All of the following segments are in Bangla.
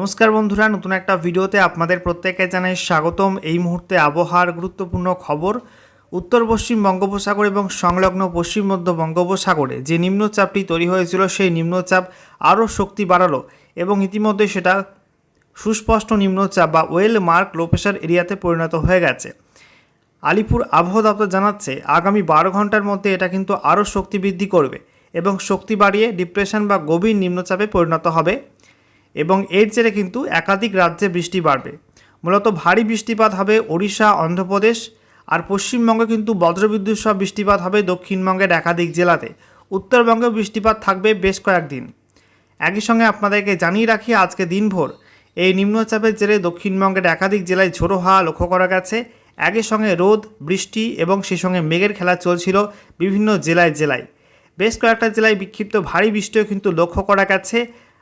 নমস্কার বন্ধুরা, নতুন একটা ভিডিওতে আপনাদের প্রত্যেককে জানাই স্বাগতম। এই মুহূর্তে আবহাওয়ার গুরুত্বপূর্ণ খবর, উত্তর, পশ্চিম বঙ্গোপসাগর এবং সংলগ্ন পশ্চিম মধ্য বঙ্গোপসাগরে যে নিম্নচাপটি তৈরি হয়েছিল, সেই নিম্নচাপ আরও শক্তি বাড়ালো এবং ইতিমধ্যে সেটা সুস্পষ্ট নিম্নচাপ বা ওয়েল মার্ক লো প্রেশার এরিয়াতে পরিণত হয়ে গেছে। আলিপুর আবহাওয়া দপ্তর জানাচ্ছে, আগামী বারো ঘণ্টার মধ্যে এটা কিন্তু আরও শক্তি বৃদ্ধি করবে এবং শক্তি বাড়িয়ে ডিপ্রেশন বা গভীর নিম্নচাপে পরিণত হবে। এবং এর জেরে কিন্তু একাধিক রাজ্যে বৃষ্টি বাড়বে। মূলত ভারী বৃষ্টিপাত হবে ওড়িশা, অন্ধ্রপ্রদেশ আর পশ্চিমবঙ্গে কিন্তু বজ্রবিদ্যুৎ সহ বৃষ্টিপাত হবে দক্ষিণবঙ্গের একাধিক জেলাতে। উত্তরবঙ্গে বৃষ্টিপাত থাকবে বেশ কয়েকদিন। একই সঙ্গে আপনাদেরকে জানিয়ে রাখি, আজকে দিনভর এই নিম্নচাপের জেরে দক্ষিণবঙ্গের একাধিক জেলায় ঝোড়ো হাওয়া লক্ষ্য করা গেছে। একই সঙ্গে রোদ, বৃষ্টি এবং সেই সঙ্গে মেঘের খেলা চলছিল বিভিন্ন জেলায় জেলায়। বেশ কয়েকটা জেলায় বিক্ষিপ্ত ভারী বৃষ্টিও কিন্তু লক্ষ্য করা গেছে।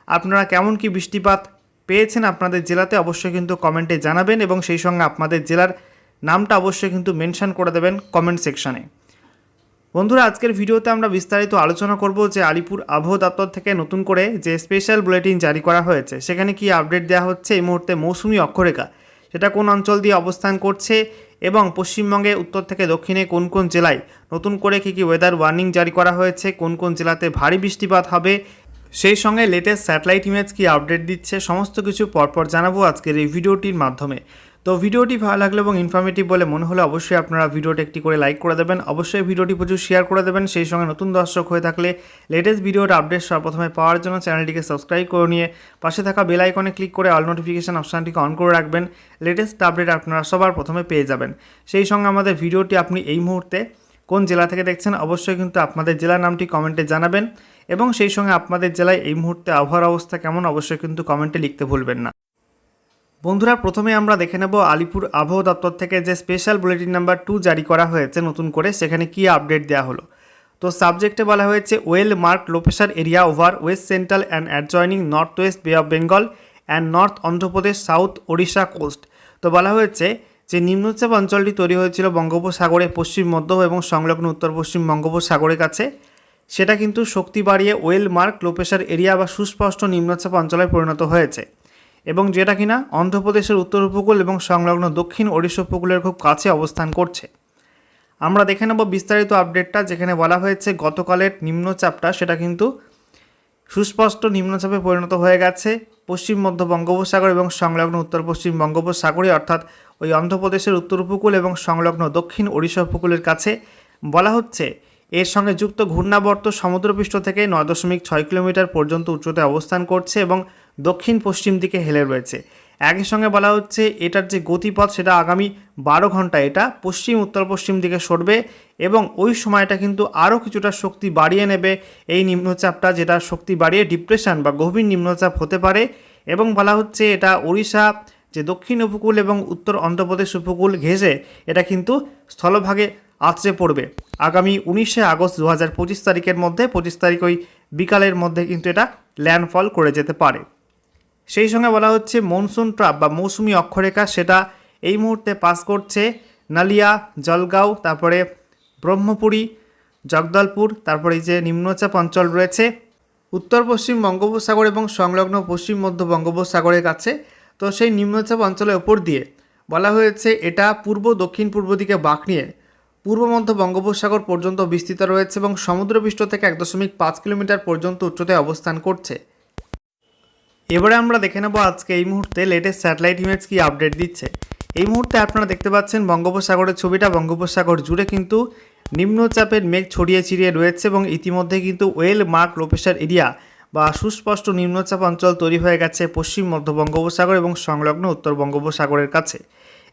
আপনারা কেমন কি বৃষ্টিপাত পেয়েছেন আপনাদের জেলাতে অবশ্যই কিন্তু কমেন্টে জানাবেন এবং সেই সঙ্গে আপনাদের জেলার নামটা অবশ্যই কিন্তু মেনশন করে দেবেন কমেন্ট সেকশনে। বন্ধুরা, আজকের ভিডিওতে আমরা বিস্তারিত আলোচনা করব যে আলিপুর আবহাওয়া দপ্তর থেকে নতুন করে যে স্পেশাল বুলেটিন জারি করা হয়েছে, সেখানে কি আপডেট দেওয়া হচ্ছে, এই মুহূর্তে মৌসুমি অক্ষরেখা, সেটা কোন অঞ্চল দিয়ে অবস্থান করছে এবং পশ্চিমবঙ্গে, উত্তর থেকে দক্ষিণে কোন কোন জেলায় নতুন করে কী কী ওয়েদার ওয়ার্নিং জারি করা হয়েছে, কোন কোন জেলাতে ভারী বৃষ্টিপাত হবে সেই সঙ্গে লেটেস্ট স্যাটেলাইট ইমেজ কি আপডেট দিচ্ছে, সমস্ত কিছু পরপর জানাব আজকের এই ভিডিওটির মাধ্যমে। তো ভিডিওটি ভালো লাগল এবং ইনফরমেটিভ বলে মনে হলে অবশ্যই আপনারা ভিডিওটি একটি করে লাইক করে দেবেন। অবশ্যই ভিডিওটি প্রচুর শেয়ার করে দেবেন। সেই সঙ্গে নতুন দর্শক হয়ে থাকলে লেটেস্ট ভিডিওর আপডেট সর্বপ্রথমে পাওয়ার জন্য চ্যানেলটিকে সাবস্ক্রাইব করে নিয়ে পাশে থাকা বেল আইকনে ক্লিক করে অল নোটিফিকেশান অপশানটিকে অন করে রাখবেন। লেটেস্ট আপডেট আপনারা সবার প্রথমে পেয়ে যাবেন। সেই সঙ্গে আমাদের ভিডিওটি আপনি এই মুহূর্তে কোন জেলা থেকে দেখছেন অবশ্যই কিন্তু আপনাদের জেলার নামটি কমেন্টে জানাবেন এবং সেই সঙ্গে আপনাদের জেলায় এই মুহূর্তে আবহাওয়ার অবস্থা কেমন অবশ্যই কিন্তু কমেন্টে লিখতে ভুলবেন না। বন্ধুরা, প্রথমে আমরা দেখে নেব আলিপুর আবহাওয়া দপ্তর থেকে যে স্পেশাল বুলেটিন নাম্বার টু জারি করা হয়েছে নতুন করে, সেখানে কি আপডেট দেওয়া হলো। তো সাবজেক্টে বলা হয়েছে well marked low pressure area over west central and adjoining north west bay of Bengal and north Andhra Pradesh south Odisha coast তো বলা হয়েছে যে নিম্নচাপ অঞ্চলটি তৈরি হয়েছিল বঙ্গোপসাগরে পশ্চিম, মধ্য এবং সংলগ্ন উত্তর পশ্চিম বঙ্গোপসাগরের কাছে, সেটা কিন্তু শক্তি বাড়িয়ে well mark low pressure area বা সুস্পষ্ট নিম্নচাপ অঞ্চলে পরিণত হয়েছে এবং যেটা কিনা অন্ধ্রপ্রদেশের উত্তর উপকূল এবং সংলগ্ন দক্ষিণ ওড়িশা উপকূলের খুব কাছে অবস্থান করছে। আমরা দেখে নেব বিস্তারিত আপডেটটা যেখানে বলা হয়েছে গতকালের নিম্নচাপটা, সেটা কিন্তু সুস্পষ্ট নিম্নচাপে পরিণত হয়ে গেছে। পশ্চিম, মধ্য বঙ্গোপসাগর এবং সংলগ্ন উত্তর পশ্চিম বঙ্গোপসাগরে, অর্থাৎ ওই অন্ধ্রপ্রদেশের উত্তর উপকূল এবং সংলগ্ন দক্ষিণ ওড়িশা উপকূলের কাছে। বলা হচ্ছে, এর সঙ্গে যুক্ত ঘূর্ণাবর্ত সমুদ্রপৃষ্ঠ থেকে নয় দশমিক ছয় কিলোমিটার পর্যন্ত উচ্চতায় অবস্থান করছে এবং দক্ষিণ পশ্চিম দিকে হেলে রয়েছে। একই সঙ্গে বলা হচ্ছে, এটার যে গতিপথ সেটা আগামী বারো ঘণ্টা এটা পশ্চিম, উত্তর পশ্চিম দিকে সরবে এবং ওই সময়টা কিন্তু আরও কিছুটা শক্তি বাড়িয়ে নেবে এই নিম্নচাপটা, যেটা শক্তি বাড়িয়ে ডিপ্রেশন বা গভীর নিম্নচাপ হতে পারে। এবং বলা হচ্ছে, এটা ওড়িশা যে দক্ষিণ উপকূল এবং উত্তর অন্ধ্রপ্রদেশ উপকূল ঘেঁষে এটা কিন্তু স্থলভাগে আছড়ে পড়বে। আগামী উনিশে আগস্ট দু হাজার পঁচিশ তারিখের মধ্যে, পঁচিশ তারিখ ওই বিকালের মধ্যে কিন্তু এটা ল্যান্ডফল করে যেতে পারে। সেই সঙ্গে বলা হচ্ছে মনসুন ট্রাপ বা মৌসুমি অক্ষরেখা সেটা এই মুহূর্তে পাস করছে নালিয়া, জলগাঁও, তারপরে ব্রহ্মপুরী, জগদলপুর, তারপরে যে নিম্নচাপ অঞ্চল রয়েছে, উত্তর পশ্চিম বঙ্গোপসাগর এবং সংলগ্ন পশ্চিম মধ্য বঙ্গোপসাগরের কাছে তো সেই নিম্নচাপ অঞ্চলের ওপর দিয়ে বলা হয়েছে, এটা পূর্ব, দক্ষিণ, পূর্ব দিকে বাঁক নিয়ে পূর্ব মধ্য বঙ্গোপসাগর পর্যন্ত বিস্তৃত রয়েছে এবং সমুদ্রপৃষ্ঠ থেকে এক দশমিক পাঁচ কিলোমিটার পর্যন্ত উচ্চতায় অবস্থান করছে। এবারে আমরা দেখে নেব আজকে এই মুহূর্তে লেটেস্ট স্যাটেলাইট ইমেজ কি আপডেট দিচ্ছে। এই মুহূর্তে আপনারা দেখতে পাচ্ছেন বঙ্গোপসাগরের ছবিটা। বঙ্গোপসাগর জুড়ে কিন্তু নিম্নচাপের মেঘ ছড়িয়ে ছিড়িয়ে রয়েছে এবং ইতিমধ্যে কিন্তু ওয়েল মার্ক লোপেশার এরিয়া বা সুস্পষ্ট নিম্নচাপ অঞ্চল তৈরি হয়ে গেছে পশ্চিম মধ্য বঙ্গোপসাগর এবং সংলগ্ন উত্তর বঙ্গোপসাগরের কাছে।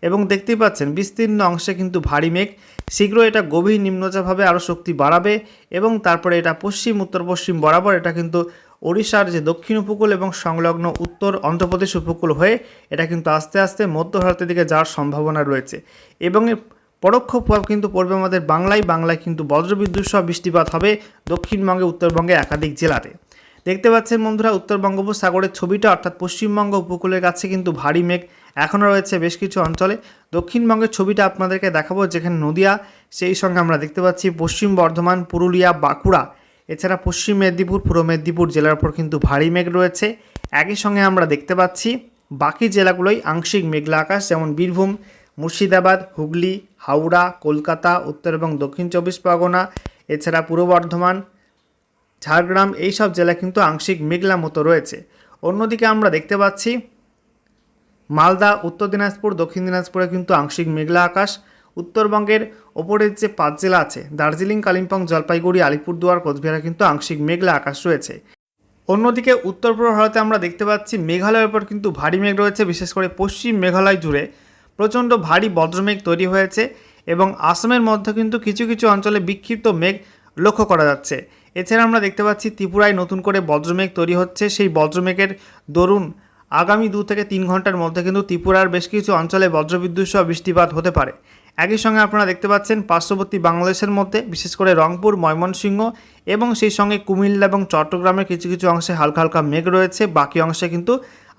এবং দেখতেই পাচ্ছেন, বিস্তীর্ণ অংশে কিন্তু ভারী মেঘ। শীঘ্র এটা গভীর নিম্নচাপ হবে, আরও শক্তি বাড়াবে এবং তারপরে এটা পশ্চিম, উত্তর, পশ্চিম বরাবর এটা কিন্তু ওড়িশার যে দক্ষিণ উপকূল এবং সংলগ্ন উত্তর অন্ধ্রপ্রদেশ উপকূল হয়ে এটা কিন্তু আস্তে আস্তে মধ্য ভারতের দিকে যাওয়ার সম্ভাবনা রয়েছে। এবং পরোক্ষ প্রভাব কিন্তু পড়বে আমাদের বাংলায়। বাংলায় কিন্তু বজ্রবিদ্যুৎ সহ বৃষ্টিপাত হবে দক্ষিণবঙ্গে, উত্তরবঙ্গে একাধিক জেলাতে। দেখতে পাচ্ছেন বন্ধুরা, উত্তর বঙ্গোপসাগরের ছবিটা, অর্থাৎ পশ্চিমবঙ্গ উপকূলের কাছে কিন্তু ভারী মেঘ। এখনও রয়েছে বেশ কিছু অঞ্চলে। দক্ষিণবঙ্গের ছবিটা আপনাদেরকে দেখাবো, যেখানে নদিয়া, সেই সঙ্গে আমরা দেখতে পাচ্ছি পশ্চিম বর্ধমান, পুরুলিয়া, বাঁকুড়া। এছাড়া পশ্চিম মেদিনীপুর, পূর্ব মেদিনীপুর জেলার উপর কিন্তু ভারী মেঘ রয়েছে। একই সঙ্গে আমরা দেখতে পাচ্ছি বাকি জেলাগুলোই আংশিক মেঘলা আকাশ, যেমন বীরভূম, মুর্শিদাবাদ, হুগলি, হাওড়া, কলকাতা, উত্তর এবং দক্ষিণ চব্বিশ পরগনা। এছাড়া পূর্ব বর্ধমান ঝাড়গ্রাম এই সব জেলা কিন্তু আংশিক মেঘলা মতো রয়েছে। অন্যদিকে আমরা দেখতে পাচ্ছি, মালদা, উত্তর দিনাজপুর, দক্ষিণ দিনাজপুরে কিন্তু আংশিক মেঘলা আকাশ। উত্তরবঙ্গের ওপরের যে পাঁচ জেলা আছে, দার্জিলিং, কালিম্পং, জলপাইগুড়ি, আলিপুরদুয়ার, কোচবিহারে কিন্তু আংশিক মেঘলা আকাশ রয়েছে। অন্যদিকে উত্তর পূর্ব ভারতে আমরা দেখতে পাচ্ছি, মেঘালয়ের উপর কিন্তু ভারী মেঘ রয়েছে, বিশেষ করে পশ্চিম মেঘালয় জুড়ে প্রচণ্ড ভারী বজ্রমেঘ তৈরি হয়েছে এবং আসামের মধ্যে কিন্তু কিছু কিছু অঞ্চলে বিক্ষিপ্ত মেঘ লক্ষ্য করা যাচ্ছে। এছাড়া আমরা দেখতে পাচ্ছি ত্রিপুরায় নতুন করে বজ্রমেঘ তৈরি হচ্ছে। সেই বজ্রমেঘের দরুন আগামী দু থেকে তিন ঘণ্টার মধ্যে কিন্তু ত্রিপুরার বেশ কিছু অঞ্চলে বজ্রবিদ্যুৎ সহ বৃষ্টিপাত হতে পারে। একই সঙ্গে আপনারা দেখতে পাচ্ছেন পার্শ্ববর্তী বাংলাদেশের মধ্যে, বিশেষ করে রংপুর, ময়মনসিংহ এবং সেই সঙ্গে কুমিল্লা এবং চট্টগ্রামের কিছু কিছু অংশে হালকা হালকা মেঘ রয়েছে। বাকি অংশে কিন্তু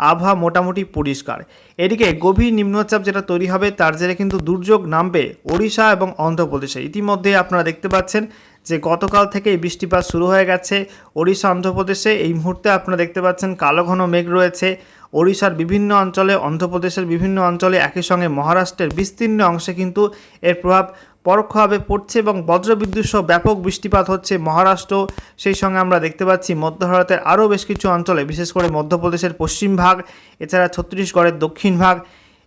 আবহাওয়া মোটামুটি পরিষ্কার। এদিকে গভীর নিম্নচাপ যেটা তৈরি হবে তার জেরে কিন্তু দুর্যোগ নামবে ওড়িশা এবং অন্ধ্রপ্রদেশে। ইতিমধ্যে আপনারা দেখতে পাচ্ছেন যে গতকাল থেকে এই বৃষ্টিপাত শুরু হয়ে গেছে। ওড়িশা, অন্ধ্রপ্রদেশে এই মুহূর্তে আপনারা দেখতে পাচ্ছেন কালো ঘন মেঘ রয়েছে। ওড়িশার বিভিন্ন অঞ্চলে, অন্ধ্রপ্রদেশের বিভিন্ন অঞ্চলে একই সঙ্গে মহারাষ্ট্রের বিস্তীর্ণ অংশে কিন্তু এর প্রভাব পরোক্ষভাবে পড়ছে এবং বজ্রবিদ্যুৎ সহ ব্যাপক বৃষ্টিপাত হচ্ছে মহারাষ্ট্র। সেই সঙ্গে আমরা দেখতে পাচ্ছি মধ্য ভারতের আরও বেশ কিছু অঞ্চলে, বিশেষ করে মধ্যপ্রদেশের পশ্চিম ভাগ, এছাড়া ছত্তিশগড়ের দক্ষিণ ভাগ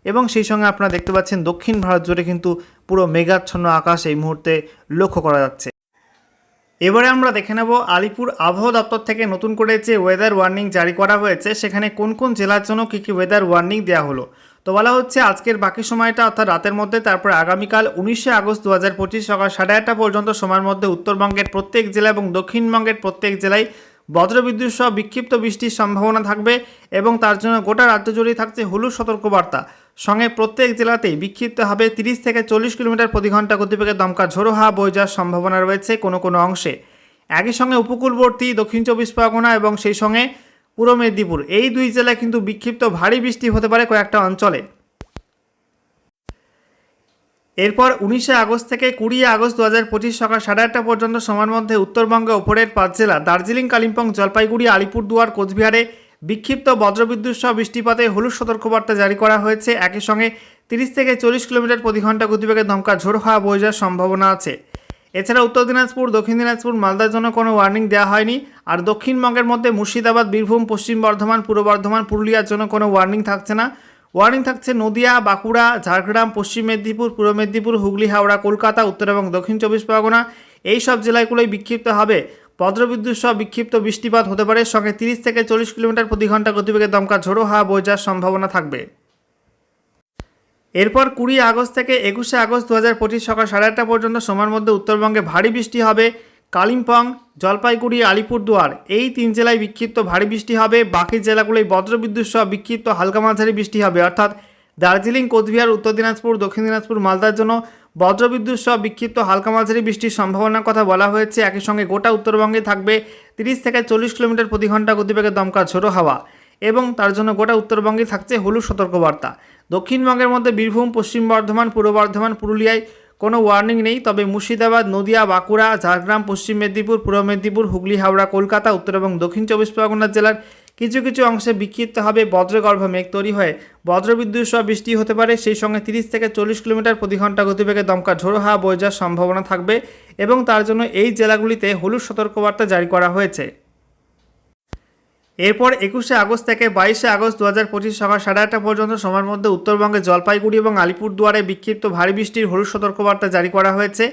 এবং সেই সঙ্গে আপনারা দেখতে পাচ্ছেন দক্ষিণ ভারত জুড়ে কিন্তু পুরো মেঘাচ্ছন্ন আকাশ এই মুহূর্তে লক্ষ্য করা যাচ্ছে। এবারে আমরা দেখে নেব আলিপুর আবহাওয়া দপ্তর থেকে নতুন করে যে ওয়েদার ওয়ার্নিং জারি করা হয়েছে, সেখানে কোন কোন জেলার জন্য কী কী ওয়েদার ওয়ার্নিং দেওয়া হলো। তো বলা হচ্ছে আজকের বাকি সময়টা অর্থাৎ রাতের মধ্যে, তারপর আগামীকাল উনিশে আগস্ট দু হাজার পঁচিশ সকাল সাড়ে আটটা পর্যন্ত সময়ের মধ্যে উত্তরবঙ্গের প্রত্যেক জেলা এবং দক্ষিণবঙ্গের প্রত্যেক জেলায় বজ্রবিদ্যুৎ সহ বিক্ষিপ্ত বৃষ্টির সম্ভাবনা থাকবে এবং তার জন্য গোটা রাজ্য জুড়েই থাকছে হলুদ সতর্কবার্তা। সঙ্গে প্রত্যেক জেলাতেই বিক্ষিপ্ত হবে তিরিশ থেকে চল্লিশ কিলোমিটার প্রতি ঘণ্টা গতিবেগে দমকা ঝোড়ো হাওয়া বয়ে যাওয়ার সম্ভাবনা রয়েছে কোনো কোনো অংশে। একই সঙ্গে উপকূলবর্তী, দক্ষিণ চব্বিশ পরগনা এবং সেই সঙ্গে পূর্ব মেদিনীপুর। এই দুই জেলায় কিন্তু বিক্ষিপ্ত ভারী বৃষ্টি হতে পারে কয়েকটা অঞ্চলে। এরপর উনিশে আগস্ট থেকে কুড়ি আগস্ট দু হাজার পঁচিশ সকাল সাড়ে আটটা পর্যন্ত সময়ের মধ্যে উত্তরবঙ্গে ওপরের পাঁচ জেলা, দার্জিলিং, কালিম্পং, জলপাইগুড়ি, আলিপুরদুয়ার, কোচবিহারে বিক্ষিপ্ত বজ্রবিদ্যুৎ সহ বৃষ্টিপাতে হলুদ সতর্কবার্তা জারি করা হয়েছে। একই সঙ্গে তিরিশ থেকে চল্লিশ কিলোমিটার প্রতি ঘণ্টা গতিবেগে দমকা ঝোড়ো হওয়া বয়ে যাওয়ার সম্ভাবনা আছে। এছাড়া উত্তর দিনাজপুর, দক্ষিণ দিনাজপুর, মালদার জন্য কোনো ওয়ার্নিং দেওয়া হয়নি। আর দক্ষিণবঙ্গের মধ্যে মুর্শিদাবাদ, বীরভূম, পশ্চিম বর্ধমান, পূর্ব বর্ধমান, পুরুলিয়ার জন্য কোনো ওয়ার্নিং থাকছে না। ওয়ার্নিং থাকছে নদিয়া, বাঁকুড়া, ঝাড়গ্রাম, পশ্চিম মেদিনীপুর, পূর্ব মেদিনীপুর, হুগলি, হাওড়া, কলকাতা, উত্তর এবং দক্ষিণ চব্বিশ পরগনা। এই সব জেলাগুলোই বিক্ষিপ্ত হবে। বজ্রবিদ্যুৎ সহ বিক্ষিপ্ত বৃষ্টিপাত হতে পারে। সঙ্গে তিরিশ থেকে চল্লিশ কিলোমিটার প্রতি ঘণ্টা গতিবেগে দমকা ঝোড়ো হাওয়া বয়ে যাওয়ার সম্ভাবনা থাকবে। এরপর কুড়ি আগস্ট থেকে একুশে আগস্ট দু হাজার পঁচিশ সকাল সাড়ে আটটা পর্যন্ত, সময়ের মধ্যে উত্তরবঙ্গে ভারী বৃষ্টি হবে। কালিম্পং, জলপাইগুড়ি, আলিপুরদুয়ার এই তিন জেলায় বিক্ষিপ্ত ভারী বৃষ্টি হবে। বাকি জেলাগুলোয় বজ্রবিদ্যুৎ সহ বিক্ষিপ্ত হালকা মাঝারি বৃষ্টি হবে। অর্থাৎ দার্জিলিং, কোচবিহার, উত্তর দিনাজপুর, দক্ষিণ দিনাজপুর, মালদার জন্য বজ্রবিদ্যুৎ সহ বিক্ষিপ্ত হালকা মাঝারি বৃষ্টির সম্ভাবনার কথা বলা হয়েছে। একই সঙ্গে গোটা উত্তরবঙ্গে থাকবে তিরিশ থেকে চল্লিশ কিলোমিটার প্রতি ঘণ্টা গতিবেগে দমকা ঝোড়ো হাওয়া এবং তার জন্য গোটা উত্তরবঙ্গে থাকছে হলুদ সতর্কবার্তা। দক্ষিণবঙ্গের মধ্যে বীরভূম, পশ্চিম বর্ধমান, পূর্ব বর্ধমান, পুরুলিয়ায় কোনো ওয়ার্নিং নেই, তবে মুর্শিদাবাদ, নদিয়া, বাঁকুড়া, ঝাড়গ্রাম, পশ্চিম মেদিনীপুর, পূর্ব মেদিনীপুর, হুগলি, হাওড়া, কলকাতা, উত্তর এবং দক্ষিণ চব্বিশ পরগনা জেলার কিছু কিছু অংশে বিক্ষিপ্ত হবে বজ্রগর্ভ মেঘ তৈরি হয়ে। বজ্রবিদ্যুৎ সহ বৃষ্টি হতে পারে, সেই সঙ্গে তিরিশ থেকে চল্লিশ কিলোমিটার প্রতি ঘণ্টা গতিবেগে দমকা ঝোড়ো হাওয়া বয়ে যাওয়ার সম্ভাবনা থাকবে এবং তার জন্য এই জেলাগুলিতে হলুদ সতর্কবার্তা জারি করা হয়েছে। এরপর একুশে আগস্ট থেকে বাইশে আগস্ট দু হাজার পঁচিশ সকাল সাড়ে আটটা পর্যন্ত সময়ের মধ্যে উত্তরবঙ্গে জলপাইগুড়ি এবং আলিপুরদুয়ারে বিক্ষিপ্ত ভারী বৃষ্টির হলুদ সতর্কবার্তা জারি করা হয়েছে।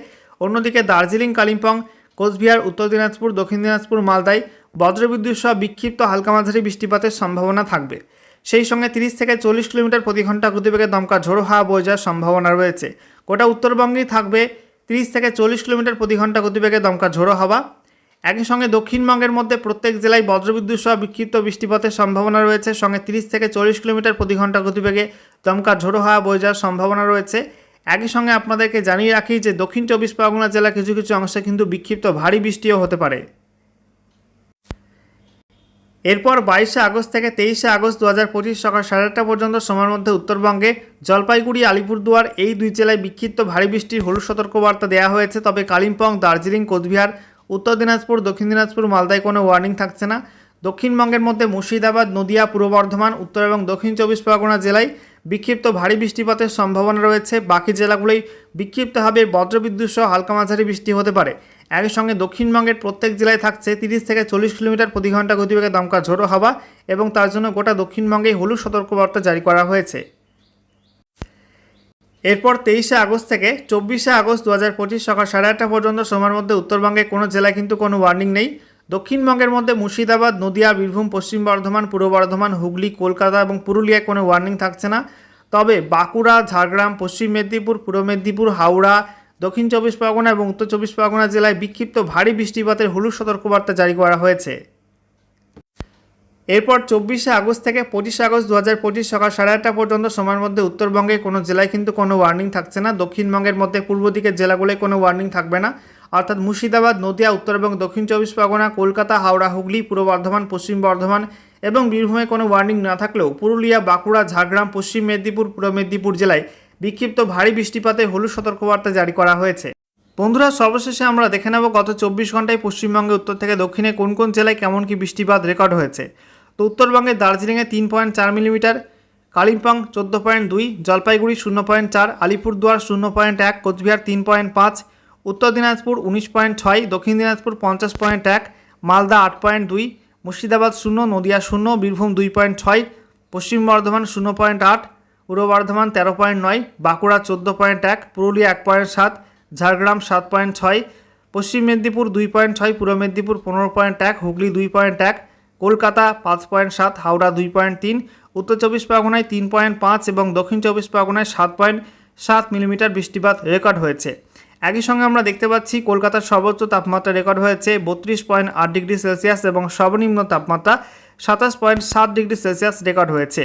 অন্যদিকে দার্জিলিং, কালিম্পং, কোচবিহার, উত্তর দিনাজপুর, দক্ষিণ দিনাজপুর, মালদায় বজ্রবিদ্যুৎ সহ বিক্ষিপ্ত হালকা মাঝারি বৃষ্টিপাতের সম্ভাবনা থাকবে। সেই সঙ্গে তিরিশ থেকে চল্লিশ কিলোমিটার প্রতি ঘণ্টা গতিবেগে দমকা ঝোড়ো হাওয়া বয়ে যাওয়ার সম্ভাবনা রয়েছে। গোটা উত্তরবঙ্গেই থাকবে তিরিশ থেকে চল্লিশ কিলোমিটার প্রতি ঘণ্টা গতিবেগে দমকা ঝোড়ো হাওয়া। একই সঙ্গে দক্ষিণবঙ্গের মধ্যে প্রত্যেক জেলায় বজ্রবিদ্যুৎ সহ বিক্ষিপ্ত বৃষ্টিপাতের সম্ভাবনা রয়েছে। সঙ্গে তিরিশ থেকে চল্লিশ কিলোমিটার প্রতি ঘণ্টা গতিবেগে দমকা ঝোড়ো হাওয়া বয়ে যাওয়ার সম্ভাবনা রয়েছে। একই সঙ্গে আপনাদেরকে জানিয়ে রাখি যে দক্ষিণ চব্বিশ পরগনা জেলা কিছু কিছু অংশে কিন্তু বিক্ষিপ্ত ভারী বৃষ্টিও হতে পারে। এরপর বাইশে আগস্ট থেকে তেইশে আগস্ট দু হাজার পঁচিশ সকাল সাড়ে আটটা পর্যন্ত সময়ের মধ্যে উত্তরবঙ্গে জলপাইগুড়ি, আলিপুরদুয়ার এই দুই জেলায় বিক্ষিপ্ত ভারী বৃষ্টির হলুদ সতর্কবার্তা দেওয়া হয়েছে। তবে কালিম্পং, দার্জিলিং, কোচবিহার উত্তর দিনাজপুর, দক্ষিণ দিনাজপুর, মালদায় কোনো ওয়ার্নিং থাকছে না। দক্ষিণবঙ্গের মধ্যে মুর্শিদাবাদ, নদিয়া, পূর্ব বর্ধমান, উত্তর এবং দক্ষিণ চব্বিশ পরগনা জেলায় বিক্ষিপ্ত ভারী বৃষ্টিপাতের সম্ভাবনা রয়েছে। বাকি জেলাগুলোই বিক্ষিপ্তভাবে বজ্রবিদ্যুৎ সহ হালকা মাঝারি বৃষ্টি হতে পারে। একই সঙ্গে দক্ষিণবঙ্গের প্রত্যেক জেলায় থাকছে তিরিশ থেকে চল্লিশ কিলোমিটার প্রতি ঘণ্টা গতিবেগে দমকা ঝোড়ো হাওয়া এবং তার জন্য গোটা দক্ষিণবঙ্গেই হলুদ সতর্কবার্তা জারি করা হয়েছে। এরপর তেইশে আগস্ট থেকে চব্বিশে আগস্ট দু হাজার পঁচিশ সকাল সাড়ে আটটা পর্যন্ত সময়ের মধ্যে উত্তরবঙ্গে কোনো জেলায় কিন্তু কোনো ওয়ার্নিং নেই। দক্ষিণবঙ্গের মধ্যে মুর্শিদাবাদ, নদিয়া, বীরভূম, পশ্চিম বর্ধমান, পূর্ব বর্ধমান, হুগলি, কলকাতা এবং পুরুলিয়ায় কোনো ওয়ার্নিং থাকছে না। তবে বাঁকুড়া, ঝাড়গ্রাম, পশ্চিম মেদিনীপুর, পূর্ব মেদিনীপুর, হাওড়া, দক্ষিণ চব্বিশ পরগনা এবং উত্তর চব্বিশ পরগনা জেলায় বিক্ষিপ্ত ভারী বৃষ্টিপাতের হলুদ সতর্কবার্তা জারি করা হয়েছে। এরপর চব্বিশে আগস্ট থেকে পঁচিশে আগস্ট দু হাজার পঁচিশ সকাল সাড়ে আটটা পর্যন্ত সময়ের মধ্যে উত্তরবঙ্গে কোনো জেলায় কিন্তু কোনো ওয়ার্নিং থাকছে না। দক্ষিণবঙ্গের মধ্যে পূর্ব দিকের জেলাগুলোয় কোনো ওয়ার্নিং থাকবে না। অর্থাৎ মুর্শিদাবাদ, নদিয়া, উত্তর এবং দক্ষিণ চব্বিশ পরগনা, কলকাতা, হাওড়া, হুগলি, পূর্ব বর্ধমান, পশ্চিম বর্ধমান এবং বীরভূমে কোনো ওয়ার্নিং না থাকলেও পুরুলিয়া, বাঁকুড়া, ঝাড়গ্রাম, পশ্চিম মেদিনীপুর, পূর্ব মেদিনীপুর জেলায় বিক্ষিপ্ত ভারী বৃষ্টিপাতে হলুদ সতর্কবার্তা জারি করা হয়েছে। বন্ধুরা, সর্বশেষে আমরা দেখে নেব গত চব্বিশ ঘন্টায় পশ্চিমবঙ্গে, উত্তর থেকে দক্ষিণে কোন কোন জেলায় কেমন কি বৃষ্টিপাত রেকর্ড হয়েছে। তো উত্তরবঙ্গে দার্জিলিংয়ে তিন পয়েন্ট চার মিলিমিটার, কালিম্পং চোদ্দ পয়েন্ট দুই, জলপাইগুড়ি শূন্য পয়েন্ট চার, আলিপুরদুয়ার শূন্য পয়েন্ট এক, কোচবিহার তিন পয়েন্ট পাঁচ, উত্তর দিনাজপুর উনিশ পয়েন্ট ছয়, দক্ষিণ দিনাজপুর পঞ্চাশ পয়েন্ট এক, মালদা আট পয়েন্ট দুই, মুর্শিদাবাদ শূন্য, নদিয়া শূন্য, বীরভূম দুই পয়েন্ট ছয়, পশ্চিম বর্ধমান শূন্য পয়েন্ট আট, পূর্ব বর্ধমান তেরো পয়েন্ট নয়, বাঁকুড়া চোদ্দ পয়েন্ট এক, পুরুলিয়া এক পয়েন্ট সাত, ঝাড়গ্রাম সাত পয়েন্ট ছয়, পশ্চিম মেদিনীপুর দুই পয়েন্ট ছয়, পূর্ব মেদিনীপুর পনেরো পয়েন্ট এক, হুগলি দুই পয়েন্ট এক কলকাতা পাঁচ পয়েন্ট সাত, হাওড়া দুই পয়েন্ট তিন, উত্তর চব্বিশ পরগনায় তিন পয়েন্ট পাঁচ এবং দক্ষিণ চব্বিশ পরগনায় সাত পয়েন্ট সাত মিলিমিটার বৃষ্টিপাত রেকর্ড হয়েছে। একই সঙ্গে আমরা দেখতে পাচ্ছি কলকাতার সর্বোচ্চ তাপমাত্রা রেকর্ড হয়েছে বত্রিশ পয়েন্ট আট ডিগ্রি সেলসিয়াস এবং সর্বনিম্ন তাপমাত্রা সাতাশ পয়েন্ট সাত ডিগ্রি সেলসিয়াস রেকর্ড হয়েছে।